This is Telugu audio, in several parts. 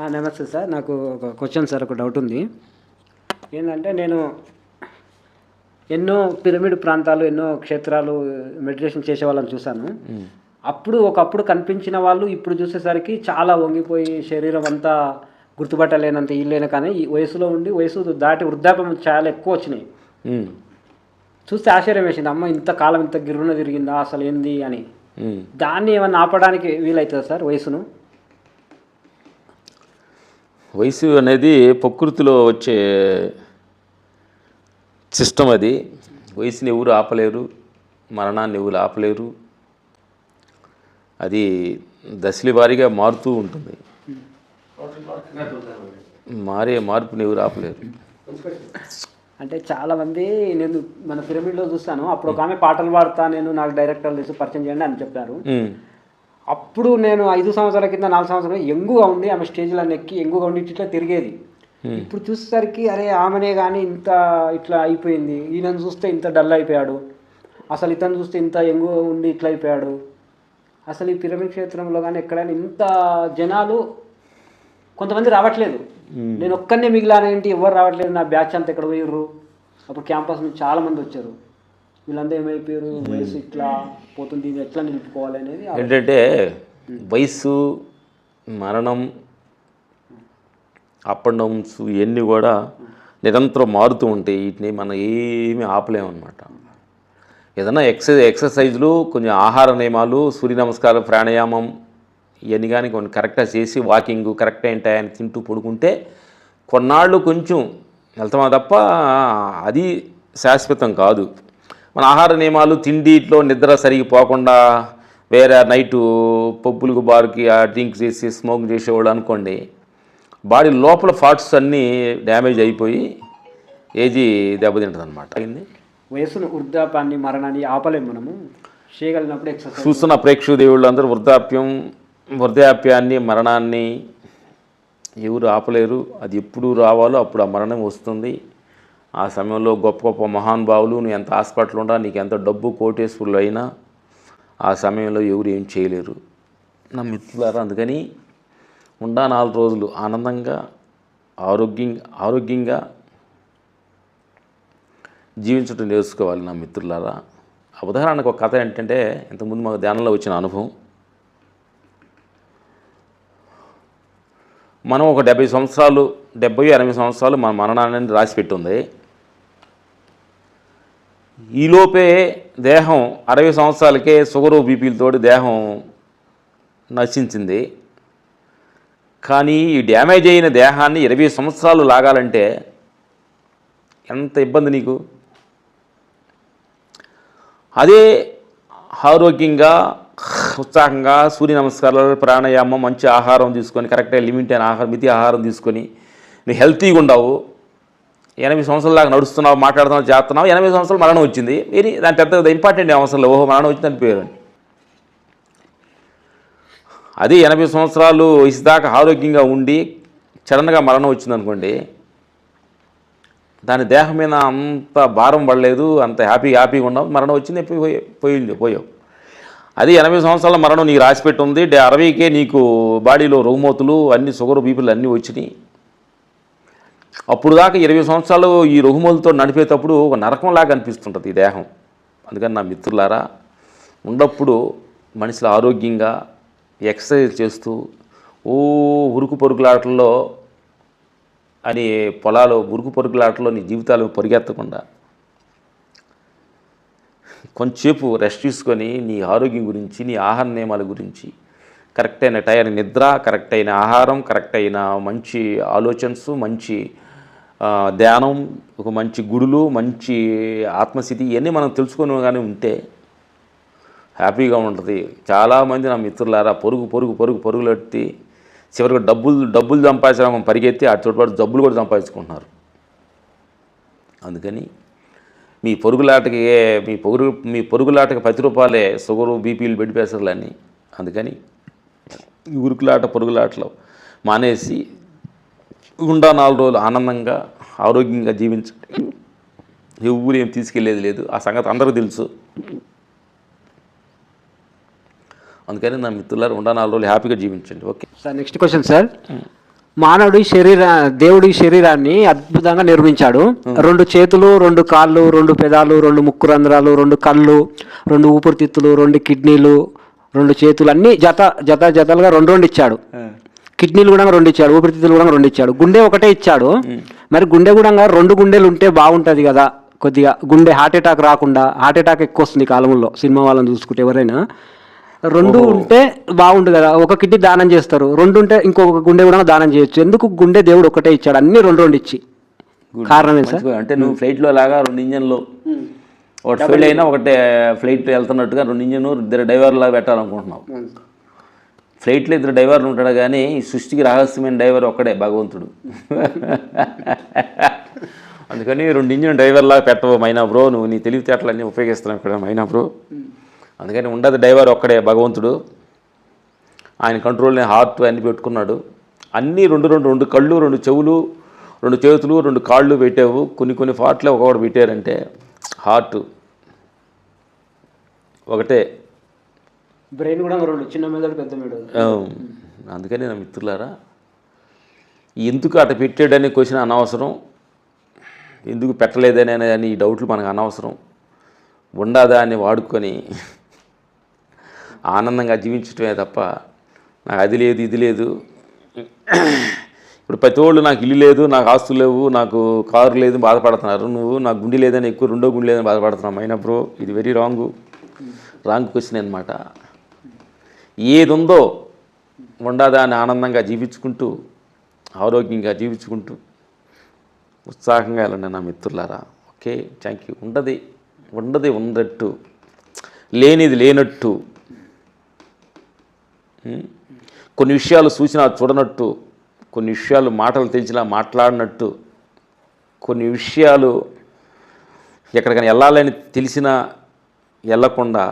నమస్తే సార్. నాకు ఒక క్వశ్చన్ సార్ ఒక డౌట్ ఉంది. ఏంటంటే నేను ఎన్నో పిరమిడ్ ప్రాంతాలు ఎన్నో క్షేత్రాలు మెడిటేషన్ చేసే వాళ్ళని చూశాను అప్పుడు ఒకప్పుడు కనిపించిన వాళ్ళు ఇప్పుడు చూసేసరికి చాలా వంగిపోయి శరీరం అంతా గుర్తుపట్టలేనంత ఇల్లేన కానీ ఈ వయసులో ఉండి వయసు దాటి వృద్ధాప్యం చాలా ఎక్కువ వచ్చినాయి. చూస్తే ఆశ్చర్యం వేసింది. అమ్మ ఇంత కాలం ఇంత గిర్రున తిరిగిందా? అసలు ఏంది అని. దాన్ని ఏమన్నా ఆపడానికి వీలవుతుందా సార్ వయసును? వయసు అనేది ప్రకృతిలో వచ్చే సిస్టమ్ అది. వయసుని ఎవరు ఆపలేరు మరణాన్ని ఎవరు ఆపలేరు. అది దశల వారీగా మారుతూ ఉంటుంది. మారే మార్పుని ఎవరు ఆపలేరు. అంటే చాలా మంది నేను మన పిరమిడ్లో చూస్తాను. అప్పుడు ఒక ఆమె పాటలు పాడతా నేను నాకు డైరెక్టర్లు పరిచయం చేయండి అని చెప్పారు. అప్పుడు నేను ఐదు సంవత్సరాల కింద నాలుగు సంవత్సరాలు ఎంగుగా ఉండి ఆమె స్టేజ్లో ఎక్కి ఎంగుగా ఉండి ఇట్లా తిరిగేది. ఇప్పుడు చూసేసరికి అరే ఆమెనే కానీ ఇంత ఇట్లా అయిపోయింది. ఈయనను చూస్తే ఇంత డల్ అయిపోయాడు. అసలు ఇతను చూస్తే ఇంత ఎంగు ఉండి ఇట్లా అయిపోయాడు. అసలు ఈ పిరమిడ్ క్షేత్రంలో కానీ ఎక్కడైనా ఇంత జనాలు కొంతమంది రావట్లేదు. నేను ఒక్కనే మిగిలానేంటి ఎవరు రావట్లేదు. నా బ్యాచ్ అంతా ఎక్కడ పోయిర్రు? అప్పుడు క్యాంపస్ నుంచి చాలా మంది వచ్చారు. వీళ్ళంతా ఏమైపోయారు? వయసు ఇట్లా పోతుంది ఎట్లా నిలుపుకోవాలి అనేది ఏంటంటే వయసు మరణం అప్ అండ్ డౌన్స్ ఇవన్నీ కూడా నిరంతరం మారుతూ ఉంటాయి వీటిని మనం ఏమీ ఆపలేమన్నమాట ఏదైనా ఎక్సైజ్ ఎక్సర్సైజ్లు కొంచెం ఆహార నియమాలు సూర్య నమస్కారం ప్రాణాయామం ఇవన్నీ కానీ కొన్ని కరెక్ట్గా చేసి వాకింగ్ కరెక్ట్ అయిన టయాన్ని తింటూ పడుకుంటే కొన్నాళ్ళు కొంచెం వెళ్తామా తప్ప అది శాశ్వతం కాదు. మన ఆహార నియమాలు తిండిలో నిద్ర సరిగి పోకుండా వేరే నైటు పప్పులకు బార్కి ఆ డ్రింక్ చేసి స్మోక్ చేసేవాళ్ళు అనుకోండి బాడీ లోపల పార్ట్స్ అన్నీ డ్యామేజ్ అయిపోయి ఏజీ దెబ్బతింటుంది అనమాట వయసును వృద్ధాపాన్ని మరణాన్ని ఆపలేము మనము. చేయగలిగినప్పుడు చూస్తున్న ప్రేక్షక దేవుళ్ళు అందరూ వృద్ధాప్యం వృద్ధాప్యాన్ని మరణాన్ని ఎవరు ఆపలేరు అది ఎప్పుడు రావాలో అప్పుడు ఆ మరణం వస్తుంది. ఆ సమయంలో గొప్ప గొప్ప మహానుభావులు నువ్వు ఎంత హాస్పిటల్ ఉండా నీకు ఎంత డబ్బు కోటేశ్వరులు అయినా ఆ సమయంలో ఎవరు ఏం చేయలేరు. నా మిత్రులారా అందుకని ఉండా నాలుగు రోజులు ఆనందంగా ఆరోగ్యం ఆరోగ్యంగా జీవించడం నేర్చుకోవాలి నా మిత్రులారా. ఉదాహరణకు ఒక కథ ఏంటంటే ఇంతకుముందు మాకు ధ్యానంలో వచ్చిన అనుభవం. మనం ఒక డెబ్బై సంవత్సరాలు డెబ్బై ఎనభై సంవత్సరాలు మన మరణాన్ని రాసి పెట్టుంది ఈలోపే దేహం అరవై సంవత్సరాలకే షుగరు బీపీలతోటి దేహం నశించింది. కానీ ఈ డ్యామేజ్ అయిన దేహాన్ని ఇరవై సంవత్సరాలు లాగాలంటే ఎంత ఇబ్బంది నీకు? అదే ఆరోగ్యంగా ఉత్సాహంగా సూర్య నమస్కారాలు ప్రాణాయామం మంచి ఆహారం తీసుకొని కరెక్ట్గా లిమిట్ అయిన ఆహారం మితి ఆహారం తీసుకొని నువ్వు హెల్తీగా ఉండవు. ఎనభై సంవత్సరాల దాకా నడుస్తున్నావు మాట్లాడుతున్నావు చేస్తున్నావు ఎనభై సంవత్సరాలు మరణం వచ్చింది. మీరు దాని పెద్ద ఇంపార్టెంట్ అవసరం లేదు ఓహో మరణం వచ్చింది పేరు అది ఎనభై సంవత్సరాలు వయసు దాకా ఆరోగ్యంగా ఉండి సడన్గా మరణం వచ్చిందనుకోండి దాని దేహం మీద అంత భారం పడలేదు అంత హ్యాపీ హ్యాపీగా ఉన్నావు మరణం వచ్చింది పోయి పోయింది పోయావు. అది ఎనభై సంవత్సరాల మరణం నీకు రాసిపెట్టి ఉంది అరవైకే నీకు బాడీలో రుగ్మతులు అన్ని షుగర్ బీపీలు అన్నీ వచ్చినాయి. అప్పుడు దాకా ఇరవై సంవత్సరాలు ఈ రుహుమలతో నడిపేటప్పుడు ఒక నరకంలాగా అనిపిస్తుంటుంది ఈ దేహం. అందుకని నా మిత్రులారా ఉన్నప్పుడు మనుషులు ఆరోగ్యంగా ఎక్సర్సైజ్ చేస్తూ ఓ ఉరుకు పరుగులాటల్లో అని పొలాలు ఉరుకు పరుగులాటలో నీ జీవితాలు పరిగెత్తకుండా కొంచెంసేపు రెస్ట్ తీసుకొని నీ ఆరోగ్యం గురించి నీ ఆహార నియమాల గురించి కరెక్ట్ అయిన టైం నిద్ర కరెక్ట్ అయిన ఆహారం కరెక్ట్ అయిన మంచి ఆలోచన్స్ మంచి ధ్యానం ఒక మంచి గుడులు మంచి ఆత్మస్థితి ఇవన్నీ మనం తెలుసుకొని కానీ ఉంటే హ్యాపీగా ఉంటుంది. చాలామంది నా మిత్రులారా పొరుగు పొరుగు పొరుగు పరుగులు చివరికి డబ్బులు డబ్బులు సంపాదించడం పరిగెత్తి అటు పాటు డబ్బులు కూడా సంపాదించుకుంటున్నారు. అందుకని మీ పొరుగులాటకి మీ పొరుగు మీ పొరుగులాటకి పది రూపాయలే షుగరు బీపీలు బెడ్ ప్రెషర్లు అని అందుకని ఈ ఉరుకులాట పొరుగులాటలో మానేసి ఉండా నాలుగు రోజులు ఆనందంగా ఆరోగ్యంగా జీవించండి. ఎవరు ఏం తీసుకెళ్ళేది లేదు. ఆ సంగతి అందరికీ తెలుసు. అందుకని నా మిత్రులారు ఉండా నాలుగు రోజులు హ్యాపీగా జీవించండి. Okay? Sir next question sir. మానవుడి శరీర దేవుడి శరీరాన్ని అద్భుతంగా నిర్మించాడు. రెండు చేతులు రెండు కాళ్ళు రెండు పెదాలు రెండు ముక్కు రంధ్రాలు రెండు కళ్ళు రెండు ఊపిరితిత్తులు రెండు కిడ్నీలు రెండు చేతులు అన్ని జత జత జతలుగా రెండు రెండు ఇచ్చాడు. కిడ్నీలు కూడా రెండు ఇచ్చాడు ఊపిరితిత్తులు కూడా రెండు ఇచ్చాడు. గుండె ఒకటే ఇచ్చాడు. మరి గుండె కూడా రెండు గుండెలు ఉంటే బాగుంటుంది కదా. కొద్దిగా గుండె హార్ట్ అటాక్ రాకుండా హార్ట్ అటాక్ ఎక్కువ వస్తుంది ఈ కాలంలో సినిమా వాళ్ళని చూసుకుంటే ఎవరైనా. రెండు ఉంటే బాగుండు కదా. ఒక కిడ్నీ దానం చేస్తారు రెండు ఉంటే ఇంకొక గుండె కూడా దానం చేయొచ్చు. ఎందుకు గుండె దేవుడు ఒకటే ఇచ్చాడు? అన్ని రెండు రెండు ఇచ్చి. కారణం సార్? అంటే నువ్వు ఫ్లైట్లో లాగా రెండు ఇంజన్లు ఒకటి ఫెయిల్ అయినా ఒకటే ఫ్లైట్ వెళ్తున్నట్టుగా రెండు ఇంజన్ ఇద్దరు డ్రైవర్లా పెట్టాలనుకుంటున్నావు. ఫ్లైట్లో ఇద్దరు డ్రైవర్లు ఉంటాడు కానీ ఈ సృష్టికి రహస్యమైన డ్రైవర్ ఒక్కడే భగవంతుడు. అందుకని రెండు ఇంజిన్ డ్రైవర్లా పెట్టవు మైనా బ్రో నువ్వు నీ తెలివితేటలన్నీ ఉపయోగిస్తున్నావు ఇక్కడ మైనా బ్రో. అందుకని ఉండదు డ్రైవర్ ఒక్కడే భగవంతుడు. ఆయన కంట్రోల్ని హార్ట్ అన్ని పెట్టుకున్నాడు. అన్నీ రెండు రెండు రెండు కళ్ళు రెండు చెవులు రెండు చేతులు రెండు కాళ్ళు పెట్టావు. కొన్ని కొన్ని పార్ట్లు ఒకటి పెట్టారంటే హార్ట్ ఒకటే. బ్రెయిన్ కూడా రెండు చిన్న మెదడు పెద్ద మెదడు. అందుకని నా మిత్రులారా ఎందుకు అట పెట్టాడనే క్వశ్చన్ అనవసరం ఎందుకు పెట్టలేదని అని ఈ డౌట్లు మనకు అనవసరం. ఉండదా అని వాడుకొని ఆనందంగా జీవించటమే తప్ప నాకు అది లేదు ఇది లేదు. ఇప్పుడు ప్రతి వాళ్ళు నాకు ఇల్లు లేదు నాకు ఆస్తులు లేవు నాకు కారు లేదు బాధపడుతున్నారు. నువ్వు నాకు గుండె లేదని ఎక్కువ రెండో గుండె లేదని బాధపడుతున్నావు. అయినా బ్రో ఇది వెరీ రాంగు రాంగ్ క్వశ్చన్ అనమాట ఏది ఉందో ఉండదా అని ఆనందంగా జీవించుకుంటూ ఆరోగ్యంగా జీవించుకుంటూ ఉత్సాహంగా వెళ్ళండి నా మిత్రులారా. Okay thank you. ఉండది ఉండది ఉన్నట్టు లేనిది లేనట్టు కొన్ని విషయాలు చూసినా చూడనట్టు కొన్ని విషయాలు మాటలు తెలిసినా మాట్లాడినట్టు కొన్ని విషయాలు ఎక్కడికైనా వెళ్ళాలని తెలిసినా వెళ్ళకుండా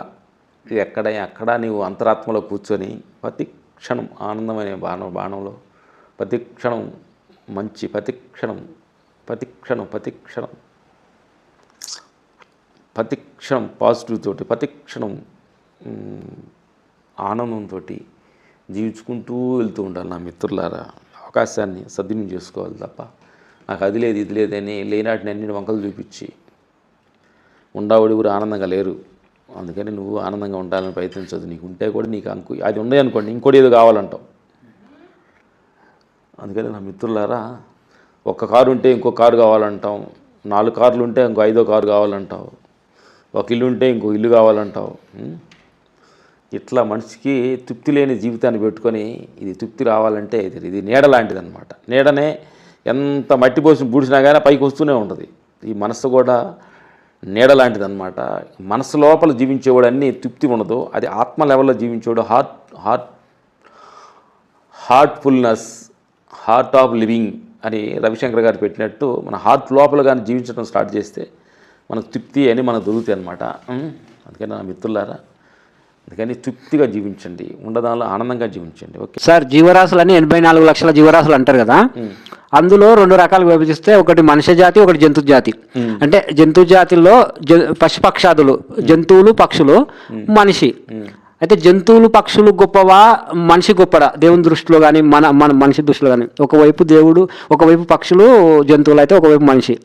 ఎక్కడ ఎక్కడ నీవు అంతరాత్మలో కూర్చొని ప్రతి క్షణం ఆనందమైన బాణ బాణంలో ప్రతి క్షణం మంచి ప్రతి క్షణం ప్రతి క్షణం ప్రతి క్షణం ప్రతి క్షణం పాజిటివ్ తోటి ప్రతి క్షణం ఆనందంతో జీవించుకుంటూ వెళ్తూ ఉండాలి నా మిత్రులారా. అవకాశాన్ని సద్వినియోగం చేసుకోవాలి తప్ప నాకు అది లేదు ఇది లేదని లేనాటిని అన్ని వంకలు చూపించి ఉండవడి కూడా ఆనందంగా లేరు. అందుకని నువ్వు ఆనందంగా ఉండాలని ప్రయత్నించదు నీకు ఉంటే కూడా నీకు అంకు అది ఉన్నాయి అనుకోండి ఇంకోటి ఏదో కావాలంటావు. అందుకని నా మిత్రులారా ఒక్క కారు ఉంటే ఇంకో కారు కావాలంటాం నాలుగు కార్లు ఉంటే ఇంకో ఐదో కారు కావాలంటావు. ఒక ఇల్లు ఉంటే ఇంకో ఇల్లు కావాలంటావు. ఇట్లా మనిషికి తృప్తి లేని జీవితాన్ని పెట్టుకొని ఇది తృప్తి రావాలంటే ఇది ఇది నీడ లాంటిది అనమాట నీడనే ఎంత మట్టి పోసి బూడిసినా కానీ పైకి వస్తూనే ఉంటుంది. ఈ మనస్సు కూడా నీడ లాంటిది అనమాట మనసు లోపల జీవించేవాడు అన్నీ తృప్తి ఉండదు. అది ఆత్మ లెవెల్లో జీవించేవాడు heart heart heartfulness heart of living అని రవిశంకర్ గారు పెట్టినట్టు మన హార్ట్ లోపల కానీ జీవించడం స్టార్ట్ చేస్తే మనకు తృప్తి అని మనకు దొరుకుతాయి అనమాట అందుకని నా మిత్రులారా అందుకని తృప్తిగా జీవించండి ఉండదానిలో ఆనందంగా జీవించండి. ఓకే. సార్ జీవరాశులని ఎనభై నాలుగు లక్షల జీవరాశులు అంటారు కదా? అందులో రెండు రకాలు విభజిస్తే ఒకటి మనిషి జాతి ఒకటి జంతు జాతి. అంటే జంతు జాతిలో జ- పశుపక్షాదులు జంతువులు పక్షులు మనిషి. అయితే జంతువులు పక్షులు గొప్పవా? మనిషి గొప్పడా. దేవుని దృష్టిలో కానీ మన మన మనిషి దృష్టిలో కానీ ఒకవైపు దేవుడు ఒకవైపు పక్షులు జంతువులు అయితే ఒకవైపు మనిషి.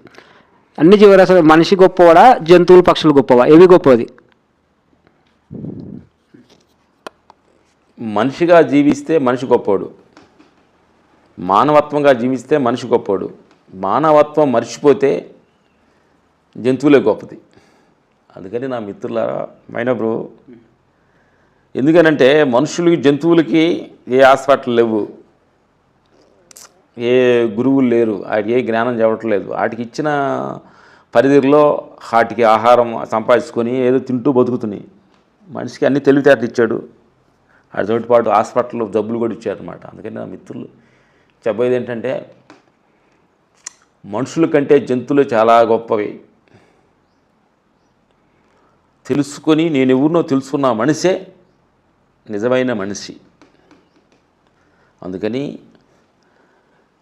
అన్ని జీవరాశులు మనిషి గొప్పవాడా జంతువులు పక్షులు గొప్పవా? ఏవి గొప్పది? మనిషిగా జీవిస్తే మనిషి గొప్పోడు. మానవత్వంగా జీవిస్తే మనిషి గొప్పోడు. మానవత్వం మర్చిపోతే జంతువులే గొప్పది. అందుకని నా మిత్రులారా మైనా బ్రో ఎందుకనంటే మనుషులకి జంతువులకి ఏ హాస్పిటల్ లేవు. ఏ గురువులు లేరు. వాటికి ఏ జ్ఞానం చెప్పట్లేదు వాటికి ఇచ్చిన పరిధిలో వాటికి ఆహారం సంపాదించుకొని ఏదో తింటూ బతుకుతున్నాయి మనిషికి అన్ని తెలివితేటలు ఇచ్చాడు. వాటితో పాటు హాస్పిటల్లో జబ్బులు కూడా ఇచ్చారనమాట అందుకని నా మిత్రులు చెప్పేది ఏంటంటే మనుషుల కంటే జంతువులు చాలా గొప్పవి. తెలుసుకొని నేను ఎవరినో తెలుసుకున్న మనిషే నిజమైన మనిషి. అందుకని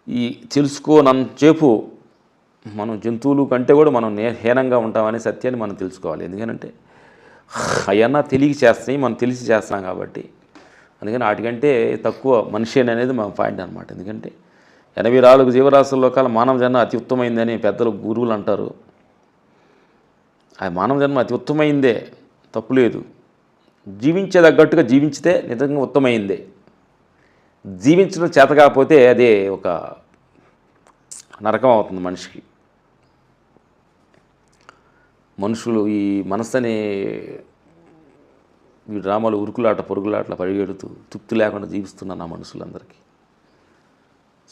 ఈ తెలుసుకోనంతసేపు మనం జంతువులు కంటే కూడా మనం నే హీనంగా ఉంటామనే సత్యాన్ని మనం తెలుసుకోవాలి. ఎందుకంటే అవన్నా తెలియక చేస్తాయి మనం తెలిసి చేస్తున్నాం కాబట్టి అందుకని వాటికంటే తక్కువ మనిషి అనేది మా పాయింట్ అనమాట ఎందుకంటే ఎనభై నాలుగు జీవరాశుల్లో కాల మానవ జన్మ అతి ఉత్తమైందని పెద్దలు గురువులు అంటారు. ఆ మానవ జన్మ అతి ఉత్తమైందే తప్పులేదు జీవించే తగ్గట్టుగా జీవించితే నిజంగా ఉత్తమైందే జీవించడం చేత కాకపోతే అదే ఒక నరకం అవుతుంది మనిషికి. మనుషులు ఈ మనసు అనే ఈ డ్రామాలు ఉరుకులాట పొరుగులాట పరిగెడుతూ తృప్తి లేకుండా జీవిస్తున్నాను నా మనుషులందరికీ.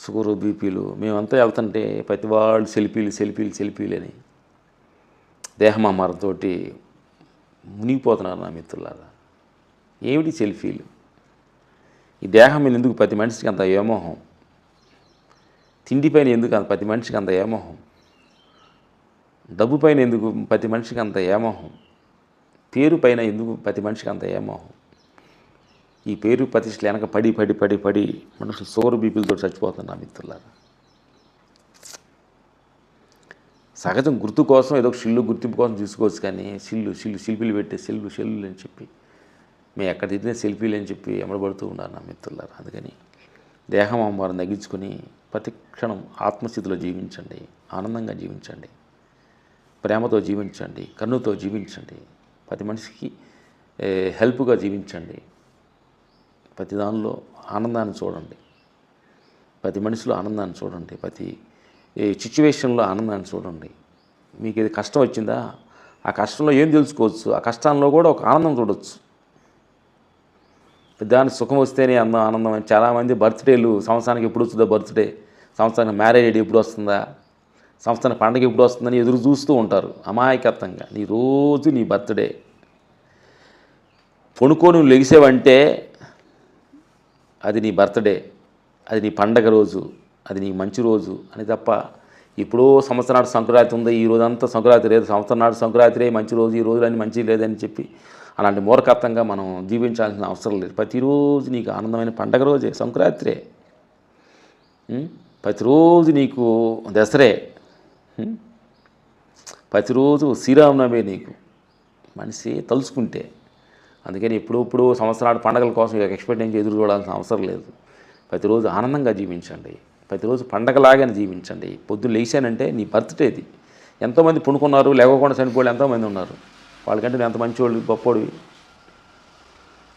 షుగరు బీపీలు మేమంతా వెళ్తుంటే ప్రతి వాళ్ళు సెల్ఫీలు సెల్ఫీలు సెల్ఫీలు అని దేహమామారంతో మునిగిపోతున్నారు నా మిత్రులారా. ఏమిటి సెల్ఫీలు? ఈ దేహం మీద ఎందుకు ప్రతి మనిషికి అంత ఏమోహం తిండిపైన ఎందుకు అంత ప్రతి మనిషికి అంత ఏమోహం డబ్బు పైన ఎందుకు ప్రతి మనిషికి అంత ఏమోహం పేరు పైన ఎందుకు ప్రతి మనిషికి అంత ఏమోహం ఈ పేరు ప్రతిష్టలు వెనక పడి పడి పడి పడి మనుషులు సోరు బీపీలతో చచ్చిపోతున్నా మిత్రులారా. సహజం గుర్తు కోసం ఏదో ఒక షిల్లు గుర్తింపు కోసం చూసుకోవచ్చు కానీ షిల్లు షిల్లు శిల్పీలు పెట్టే సెల్లు షెల్లు అని చెప్పి మేము ఎక్కడ తిరిగిన సెల్ఫీలు అని చెప్పి ఎమడబడుతూ ఉన్నారు నా మిత్రులారా. అందుకని దేహం అమ్మవారిని తగ్గించుకొని ప్రతి క్షణం ఆత్మస్థితిలో జీవించండి ఆనందంగా జీవించండి ప్రేమతో జీవించండి కన్నుతో జీవించండి. ప్రతి మనిషికి హెల్ప్గా జీవించండి. ప్రతి దానిలో ఆనందాన్ని చూడండి. ప్రతి మనిషిలో ఆనందాన్ని చూడండి. ప్రతి సిచ్యువేషన్లో ఆనందాన్ని చూడండి. మీకు ఇది కష్టం వచ్చిందా ఆ కష్టంలో ఏం తెలుసుకోవచ్చు? ఆ కష్టాల్లో కూడా ఒక ఆనందం చూడవచ్చు దానికి సుఖం వస్తేనే అందం ఆనందం. అని చాలామంది బర్త్డేలు సంవత్సరానికి ఎప్పుడు వస్తుందో బర్త్డే సంవత్సరానికి మ్యారేజ్ ఎప్పుడు వస్తుందా? సంవత్సరానికి పండగ ఎప్పుడు వస్తుందని ఎదురు చూస్తూ ఉంటారు అమాయకత్వంగా. నీ రోజు నీ బర్త్డే. పొనుకోను లెగిసేవంటే అది నీ బర్త్డే అది నీ పండగ రోజు అది నీ మంచి రోజు అని తప్ప ఎప్పుడో సంవత్సర నాడు సంక్రాంతి ఉంది ఈ రోజంతా సంక్రాంతి లేదు. సంవత్సరం నాడు సంక్రాంతిరే మంచి రోజు ఈ రోజులని మంచి లేదని చెప్పి అలాంటి మూర్ఖత్వంగా మనం జీవించాల్సిన అవసరం లేదు. ప్రతిరోజు నీకు ఆనందమైన పండగ రోజే సంక్రాంతిరే. ప్రతిరోజు నీకు దసరే ప్రతిరోజు శ్రీరామనవమి నీకు. మనిషి తలుచుకుంటే. అందుకని ఎప్పుడప్పుడు సంవత్సరాలు పండగల కోసం ఎక్స్పెక్ట్ నుంచి ఎదురు చూడాల్సిన అవసరం లేదు. ప్రతిరోజు ఆనందంగా జీవించండి. ప్రతిరోజు పండగలాగానే జీవించండి. పొద్దున్న లేచానంటే నీ బర్త్డేది ఎంతోమంది పుణుకున్నారు లేవకుండా చనిపోయి ఎంతోమంది ఉన్నారు. వాళ్ళకంటే నేను ఎంత మంచివాళ్ళు గొప్పోడివి.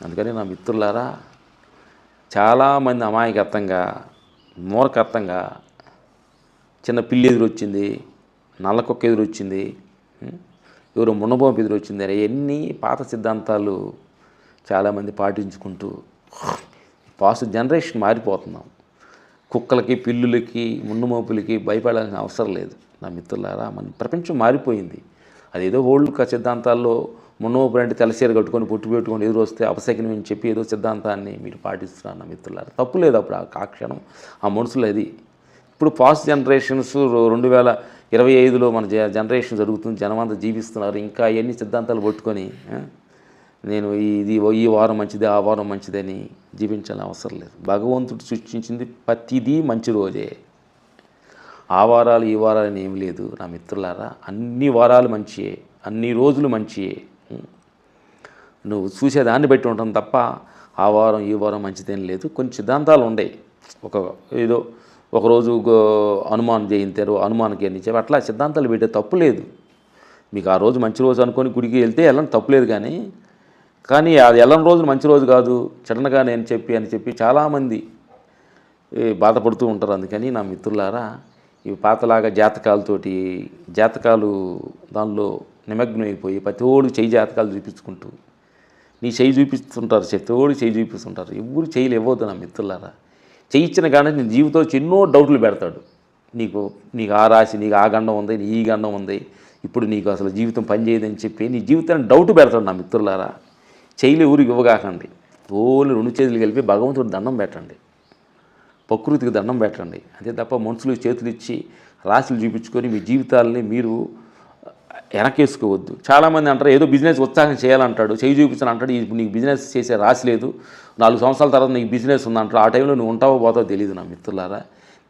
అందుకని నా మిత్రులారా చాలామంది అమాయకత్వంగా మూర్ఖత్వంగా చిన్న పిల్లి ఎదురొచ్చింది. నల్లకొక్క ఎదురొచ్చింది. ఎవరు ఉం? ఎవరో అని ఎన్ని పాత సిద్ధాంతాలు చాలామంది పాటించుకుంటూ పాస్ట్ జనరేషన్ మారిపోతున్నాం. కుక్కలకి పిల్లులకి మున్నుమోపులకి భయపడాల్సిన అవసరం లేదు. నా మిత్రులారా మన ప్రపంచం మారిపోయింది. అదేదో ఓల్డ్ సిద్ధాంతాల్లో మున్నమోపులు అంటే తెల్లసీర కట్టుకొని పుట్టు పెట్టుకొని ఎదురు వస్తే అపశకనం అని చెప్పి ఏదో సిద్ధాంతాన్ని మీరు పాటిస్తున్నారు నా మిత్రులారా. తప్పు లేదు అప్పుడు ఆ- ఆ క్షణం ఆ మనుషులు అది. ఇప్పుడు పాస్ట్ జనరేషన్స్ రెండు వేల ఇరవై ఐదులో మన జ- జనరేషన్ జరుగుతుంది జనమంతా జీవిస్తున్నారు ఇంకా అవన్నీ సిద్ధాంతాలు పట్టుకొని నేను ఇది ఈ వారం మంచిది ఆ వారం మంచిదని జీవించాలని అవసరం లేదు. భగవంతుడు సృష్టించింది ప్రతిదీ మంచి రోజే. ఆ వారాలు ఈ వారాలు అని ఏం లేదు నా మిత్రులారా. అన్ని వారాలు మంచియే అన్ని రోజులు మంచియే. నువ్వు చూసేదాన్ని బట్టి ఉంటాం తప్ప ఆ వారం ఈ వారం మంచిదేం లేదు. కొన్ని సిద్ధాంతాలు ఉండయి ఒక ఏదో ఒకరోజు గో- హనుమాన్ జయంతారు హనుమాన్కి అని చెప్పి అట్లా సిద్ధాంతాలు పెట్టే తప్పు లేదు. మీకు ఆ రోజు మంచి రోజు అనుకొని గుడికి వెళ్తే వెళ్ళని తప్పులేదు కానీ కానీ అది వెళ్ళని రోజు మంచి రోజు కాదు సడన్గా నేను చెప్పి అని చెప్పి చాలామంది బాధపడుతూ ఉంటారు. అందుకని నా మిత్రులారా ఇవి పాతలాగా జాతకాలతోటి జాతకాలు దానిలో నిమగ్నమైపోయి ప్రతి చేయి చెయ్యి జాతకాలు చూపించుకుంటూ నీ చెయ్యి చూపిస్తుంటారు చెత్తోడు చెయ్యి చూపిస్తుంటారు. ఎవరు చెయ్యిలు ఇవ్వద్దు నా మిత్రులారా. చేయించిన కానీ నీ జీవితంలో ఎన్నో డౌట్లు పెడతాడు. నీకు నీకు ఆ రాశి నీకు ఆ గండం ఉంది నీ ఈ గండం ఉంది. ఇప్పుడు నీకు అసలు జీవితం పనిచేయదని చెప్పి నీ జీవితాన్ని డౌట్ పెడతాడు నా మిత్రులారా. చేయలే ఊరికి ఇవ్వగాకండి. ఓన్లీ రెండు చేతులు కలిపి భగవంతుడు దండం పెట్టండి. ప్రకృతికి దండం పెట్టండి. అంతే తప్ప మనుషులు చేతులు ఇచ్చి రాశులు చూపించుకొని మీ జీవితాలని మీరు వెనకేసుకోవద్దు. చాలామంది అంటారు ఏదో బిజినెస్ ఉత్సాహం చేయాలంటాడు చేయి చూపించాను అంటాడు ఇప్పుడు నీకు బిజినెస్ చేసే రాసి లేదు. నాలుగు సంవత్సరాల తర్వాత నీకు బిజినెస్ ఉందంటారు ఆ టైంలో నువ్వు ఉంటావో పోతావో తెలియదు నా మిత్రులారా.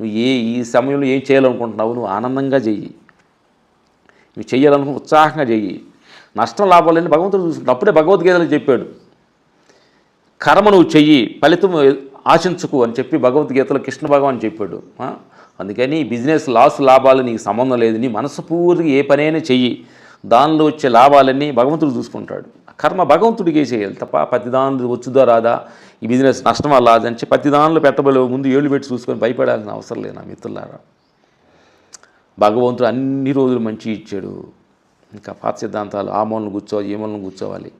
నువ్వు ఏ ఈ సమయంలో ఏం చేయాలనుకుంటున్నావు నువ్వు ఆనందంగా చెయ్యి. నువ్వు చెయ్యాలనుకుని ఉత్సాహంగా చెయ్యి. నష్టం లాభాలని భగవంతుడు చూసుకుంటాడు. అప్పుడే భగవద్గీతలో చెప్పాడు. కర్మ నువ్వు చెయ్యి ఫలితం ఆశించుకు అని చెప్పి భగవద్గీతలో కృష్ణ భగవాన్ చెప్పాడు. అందుకని బిజినెస్ లాస్ లాభాలు నీకు సంబంధం లేదు. నీ మనస్ఫూర్తిగా ఏ పనైనా చెయ్యి. దానిలో వచ్చే లాభాలన్నీ భగవంతుడు చూసుకుంటాడు. కర్మ భగవంతుడికే చేయాలి తప్ప ప్రతి దానిలో రాదా? ఈ బిజినెస్ నష్టం వల్ల అని చెప్పి ప్రతి పెట్టబోలే ముందు ఏళ్ళు పెట్టి చూసుకొని భయపడాల్సిన అవసరం లేదు నా మిత్రులారా. భగవంతుడు అన్ని రోజులు మంచి ఇచ్చాడు. ఇంకా పాత సిద్ధాంతాలు ఆ మూలను కూర్చోవాలి ఈ మూలను కూర్చోవాలి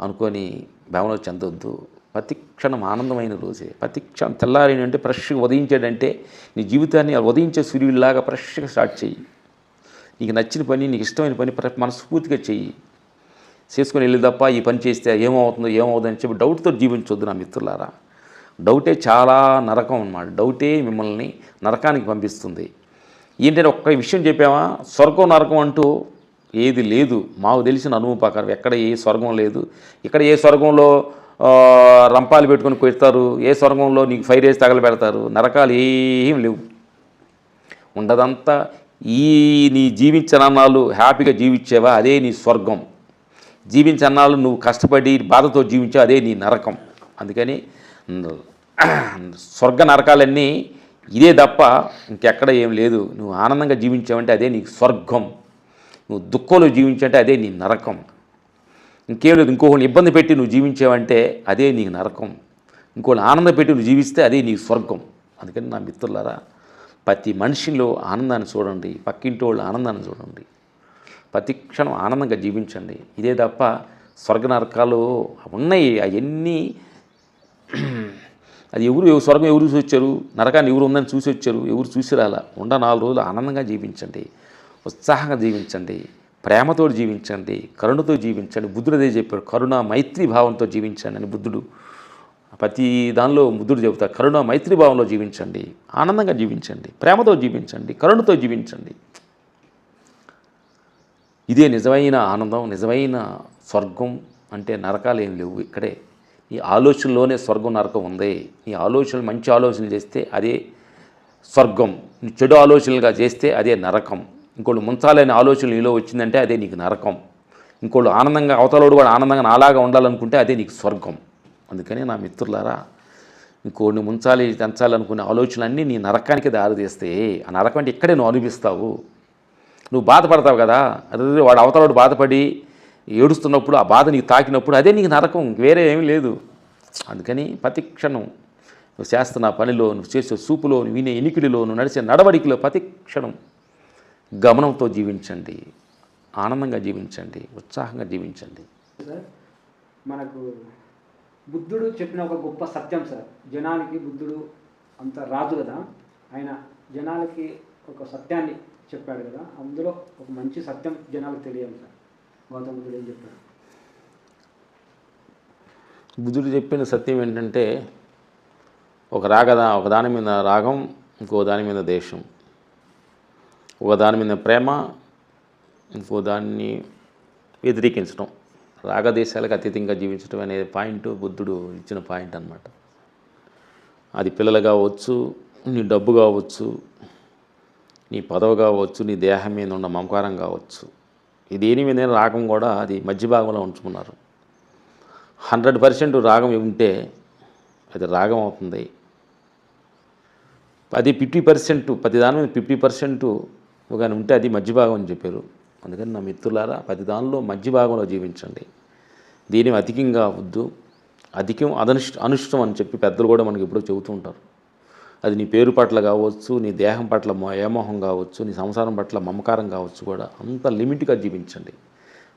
అనుకొని భవనం చెందొద్దు. ప్రతి క్షణం ఆనందమైన రోజే. ప్రతి క్షణం తెల్లారి అంటే ఫ్రెష్గా ఉదయించాడంటే నీ జీవితాన్ని ఉదయించే సూర్యుడిలాగా ఫ్రెష్గా స్టార్ట్ చెయ్యి. నీకు నచ్చిన పని నీకు ఇష్టమైన పని మనస్ఫూర్తిగా చెయ్యి. చేసుకుని వెళ్ళి తప్ప ఈ పని చేస్తే ఏమవుతుందో ఏమవుతుందో అని చెప్పి డౌట్తో జీవించొద్దు నా మిత్రులారా. డౌటే చాలా నరకం అన్నమాట. డౌటే మిమ్మల్ని నరకానికి పంపిస్తుంది. ఏంటంటే ఒక్క విషయం చెప్పామా స్వర్గం నరకం అంటూ ఏది లేదు. మాకు తెలిసిన అనుభవం ప్రకారం ఎక్కడ ఏ స్వర్గం లేదు. ఇక్కడ ఏ స్వర్గంలో రంపాలు పెట్టుకొని కొడతారు? ఏ స్వర్గంలో నీకు ఫైర్ వేసి తగలబెడతారు? నరకాలు ఏం లేవు. ఉండదంతా ఈ నీ జీవించనన్నాళ్ళు హ్యాపీగా జీవించేవా? అదే నీ స్వర్గం. జీవించన్నాళ్ళు నువ్వు కష్టపడి బాధతో జీవించావు అదే నీ నరకం. అందుకని స్వర్గ నరకాలన్నీ ఇదే తప్ప ఇంకెక్కడ ఏం లేదు. నువ్వు ఆనందంగా జీవించావంటే అదే నీకు స్వర్గం. నువ్వు దుఃఖంలో జీవించావంటే అదే నీ నరకం. ఇంకేం లేదు ఇంకొకరిని ఇబ్బంది పెట్టి నువ్వు జీవించావంటే అదే నీకు నరకం. ఇంకోని ఆనందం పెట్టి నువ్వు జీవిస్తే అదే నీకు స్వర్గం. అందుకని నా మిత్రులారా ప్రతి మనిషిలో ఆనందాన్ని చూడండి పక్కింటి వాళ్ళ ఆనందాన్ని చూడండి. ప్రతి క్షణం ఆనందంగా జీవించండి. ఇదే తప్ప స్వర్గ నరకాలు ఉన్నాయి. అవన్నీ అది ఎవరు స్వర్గం ఎవరు చూసి వచ్చారు నరకాన్ని ఎవరు ఉందని చూసి వచ్చారు ఎవరు చూసి రాలా ఉండ నాలుగు రోజులు ఆనందంగా జీవించండి. ఉత్సాహంగా జీవించండి. ప్రేమతో జీవించండి. కరుణతో జీవించండి. బుద్ధుడు అదే చెప్పాడు. కరుణ మైత్రి భావంతో జీవించండి అని బుద్ధుడు. ప్రతి దానిలో బుద్ధుడు చెబుతారు కరుణ మైత్రి భావంలో జీవించండి. ఆనందంగా జీవించండి. ప్రేమతో జీవించండి. కరుణతో జీవించండి. ఇదే నిజమైన ఆనందం నిజమైన స్వర్గం అంటే నరకాలు ఏం లేవు. ఇక్కడే ఈ ఆలోచనలోనే స్వర్గం నరకం ఉంది. ఈ ఆలోచనలు మంచి ఆలోచనలు చేస్తే అదే స్వర్గం. నీ చెడు ఆలోచనలుగా చేస్తే అదే నరకం. ఇంకోళ్ళు ముంచాలనే ఆలోచనలు నీలో వచ్చిందంటే అదే నీకు నరకం. ఇంకోళ్ళు ఆనందంగా అవతలోడు కూడా ఆనందంగా నాలాగా ఉండాలనుకుంటే అదే నీకు స్వర్గం. అందుకని నా మిత్రులారా ఇంకోడిని ముంచాలి తెంచాలనుకునే ఆలోచనలన్నీ నీ నరకానికి దారితీస్తే ఆ నరకం అంటే ఇక్కడే నువ్వు అనిపిస్తావు నువ్వు బాధపడతావు కదా. అదే వాడు అవతలవాడు బాధపడి ఏడుస్తున్నప్పుడు ఆ బాధ నీకు తాకినప్పుడు అదే నీకు నరకం వేరే ఏమీ లేదు. అందుకని ప్రతి క్షణం నువ్వు చేస్తున్న పనిలో నువ్వు చేసే సూపులో నువ్వు వినే ఎనికిడిలో నువ్వు నడిచే నడవడికలో ప్రతి క్షణం గమనంతో జీవించండి. ఆనందంగా జీవించండి. ఉత్సాహంగా జీవించండి. సార్ మనకు బుద్ధుడు చెప్పిన ఒక గొప్ప సత్యం సార్. జనానికి బుద్ధుడు అంత రాజు కదా. ఆయన జనాలకి ఒక సత్యాన్ని చెప్పాడు కదా అందులో ఒక మంచి సత్యం జనాలకు తెలియాలి సార్. గౌతమ బుద్ధుడు ఏం చెప్పాడు బుద్ధుడు చెప్పిన సత్యం ఏంటంటే ఒక రాగదా ఒక దాని మీద రాగం ఇంకో దాని మీద దేశం. ఒక దాని మీద ప్రేమ ఇంకో దాన్ని వ్యతిరేకించడం. రాగదేశాలకు అతీతంగా జీవించడం అనే పాయింట్ బుద్ధుడు ఇచ్చిన పాయింట్ అనమాట అది పిల్లలు కావచ్చు నీ డబ్బు కావచ్చు నీ పదవి కావచ్చు నీ దేహం మీద ఉన్న మమకారం కావచ్చు. దేని మీద రాగం కూడా అది మధ్య భాగంలో ఉంచుకున్నారు. హండ్రెడ్ పర్సెంట్ రాగం ఉంటే అది రాగం అవుతుంది. అది ఫిఫ్టీ పర్సెంట్ ప్రతి దాని మీద ఫిఫ్టీ పర్సెంట్ కానీ ఉంటే అది మధ్య భాగం అని చెప్పారు. అందుకని నా మిత్రులారా ప్రతి దానిలో మధ్య భాగంలో జీవించండి. దీని అధికంగా అవద్దు అధికం అదనిష్ట అనుష్టం అని చెప్పి పెద్దలు కూడా మనకి ఎప్పుడో చెబుతూ ఉంటారు. అది నీ పేరు పట్ల కావచ్చు నీ దేహం పట్ల మో- ఏమోహం కావచ్చు నీ సంసారం పట్ల మమకారం కావచ్చు కూడా అంత లిమిట్గా జీవించండి.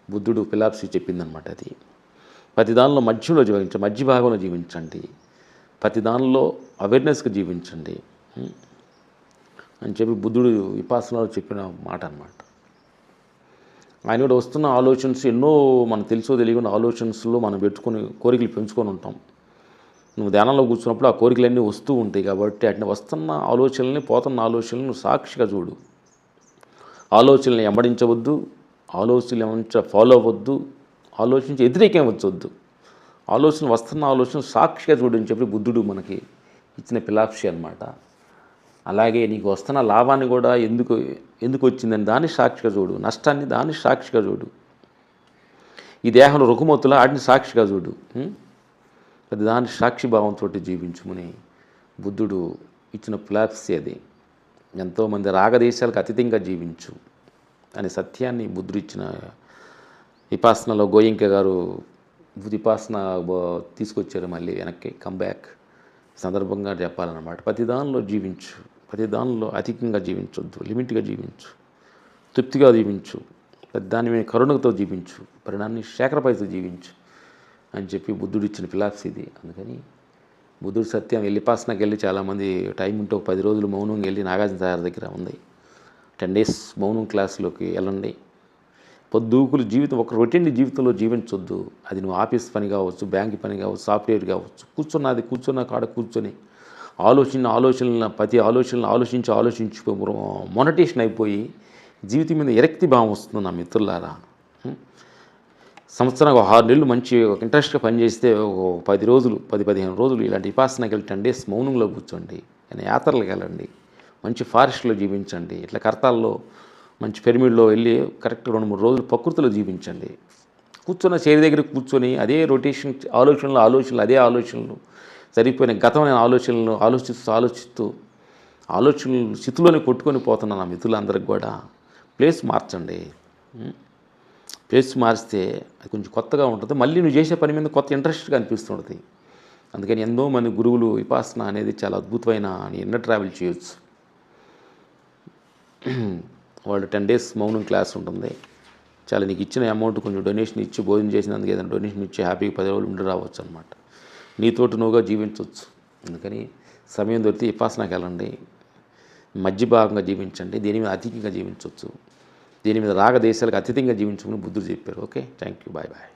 బుద్ధుడు ఫిలాప్సీ చెప్పిందనమాట అది. ప్రతి దానిలో మధ్యలో జీవించండి మధ్య భాగంలో జీవించండి. ప్రతి దానిలో అవేర్నెస్గా జీవించండి. అని చెప్పి బుద్ధుడు విపాసనలో చెప్పిన మాట అనమాట ఆయన కూడా వస్తున్న ఆలోచనస్ ఎన్నో మనకు తెలుసో తెలియకుండా ఆలోచనస్లో మనం పెట్టుకొని కోరికలు పెంచుకొని ఉంటాం. నువ్వు ధ్యానంలో కూర్చున్నప్పుడు ఆ కోరికలన్నీ వస్తూ ఉంటాయి కాబట్టి అట్లా వస్తున్న ఆలోచనల్ని పోతున్న ఆలోచనలను నువ్వు సాక్షిగా చూడు. ఆలోచనల్ని వెంబడించవద్దు ఆలోచనలు ఏమంటే ఫాలో అవ్వద్దు ఆలోచించి వ్యతిరేకించవద్దు ఆలోచన వస్తున్న ఆలోచన సాక్షిగా చూడని చెప్పి బుద్ధుడు మనకి ఇచ్చిన పిలాక్షి అనమాట అలాగే నీకు వస్తున్న లాభాన్ని కూడా ఎందుకు ఎందుకు వచ్చిందని దాన్ని సాక్షిగా చూడు నష్టాన్ని దాన్ని సాక్షిగా చూడు. ఈ దేహంలో రుకుమతుల వాటిని సాక్షిగా చూడు ఉం? ప్రతిదాని సాక్షిభావంతో జీవించుమని బుద్ధుడు ఇచ్చిన ఫిలాసఫీ అది ఎంతోమంది రాగదేశాలకు అతీతంగా జీవించు అనే సత్యాన్ని బుద్ధుడు ఇచ్చిన విపాసనలో గోయింక గారు విపాసన తీసుకొచ్చారు మళ్ళీ వెనక్కి కంబ్యాక్ సందర్భంగా చెప్పాలన్నమాట ప్రతి దానిలో జీవించు ప్రతి దానిలో అధికంగా జీవించొద్దు లిమిట్గా జీవించు తృప్తిగా జీవించు ప్రతి దాని మీద కరుణతో జీవించు పరిణాన్ని శేఖరపైతో జీవించు అని చెప్పి బుద్ధుడు ఇచ్చిన ఫిలాసఫీ ఇది. అందుకని బుద్ధుడు సత్యం వెళ్ళిపాసనకి వెళ్ళి చాలామంది టైం ఉంటే ఒక పది రోజులు మౌనంగా వెళ్ళి నాగార్జున సాగర్ దగ్గర ఉంది. టెన్ డేస్ మౌనం క్లాసులోకి వెళ్ళండి. పొద్దుకులు జీవితం ఒక రొటీన్ జీవితంలో జీవించొద్దు. అది నువ్వు ఆఫీస్ పని కావచ్చు బ్యాంక్ పని కావచ్చు సాఫ్ట్వేర్ కావచ్చు కూర్చున్నది కూర్చున్న కాడ కూర్చొని ఆలోచన ఆలోచనల ప్రతి ఆలోచనలు ఆలోచించి ఆలోచించి మొనటేషన్ అయిపోయి జీవితం మీద ఎరక్తి భావం వస్తుంది నా మిత్రులారా. సంవత్సరానికి ఒక ఆరు నెలలు మంచి ఒక ఇంట్రెస్ట్గా పనిచేస్తే ఒక పది రోజులు పది పదిహేను రోజులు ఇలాంటి ఉపాసనకి వెళ్ళి మౌనంలో కూర్చోండి యాత్రలకు వెళ్ళండి మంచి ఫారెస్ట్లో జీవించండి ఇట్లా కర్తాల్లో మంచి పిరమిడ్లో వెళ్ళి కరెక్ట్ రెండు మూడు రోజులు ప్రకృతిలో జీవించండి. కూర్చున్న చేరి దగ్గర కూర్చొని అదే రొటేషన్ ఆలోచనలు ఆలోచనలు అదే ఆలోచనలు సరిపోయిన గతమైన ఆలోచనలు ఆలోచిస్తూ ఆలోచిస్తూ ఆలోచనలు స్థితిలోనే కొట్టుకొని పోతున్న నా మిత్రులందరికి కూడా ప్లేస్ మార్చండి. పేస్ట్ ప్లేస్ మారిస్తే అది కొంచెం కొత్తగా ఉంటుంది. మళ్ళీ నువ్వు చేసే పని మీద కొత్త ఇంట్రెస్ట్గా అనిపిస్తుంటుంది. అందుకని ఎంతో మంది గురువులు విపాసన అనేది చాలా అద్భుతమైన ఎన్న ట్రావెల్ చేయొచ్చు. వాళ్ళు టెన్ డేస్ మౌనం క్లాస్ ఉంటుంది. చాలా నీకు ఇచ్చిన అమౌంట్ కొంచెం డొనేషన్ ఇచ్చి భోజనం చేసినందుకు ఏదైనా డొనేషన్ ఇచ్చి హ్యాపీగా పది రోజులు ఉండి రావచ్చు అనమాట నీతోటి నువ్వుగా జీవించవచ్చు అందుకని సమయం దొరికితే విపాసనకి వెళ్ళండి. మధ్య భాగంగా జీవించండి. దీని మీద అధికంగా జీవించవచ్చు దీని మీద రాగదేశాలకు అతీతంగా జీవించమని బుద్ధుడు చెప్పారు. Okay? Thank you bye bye.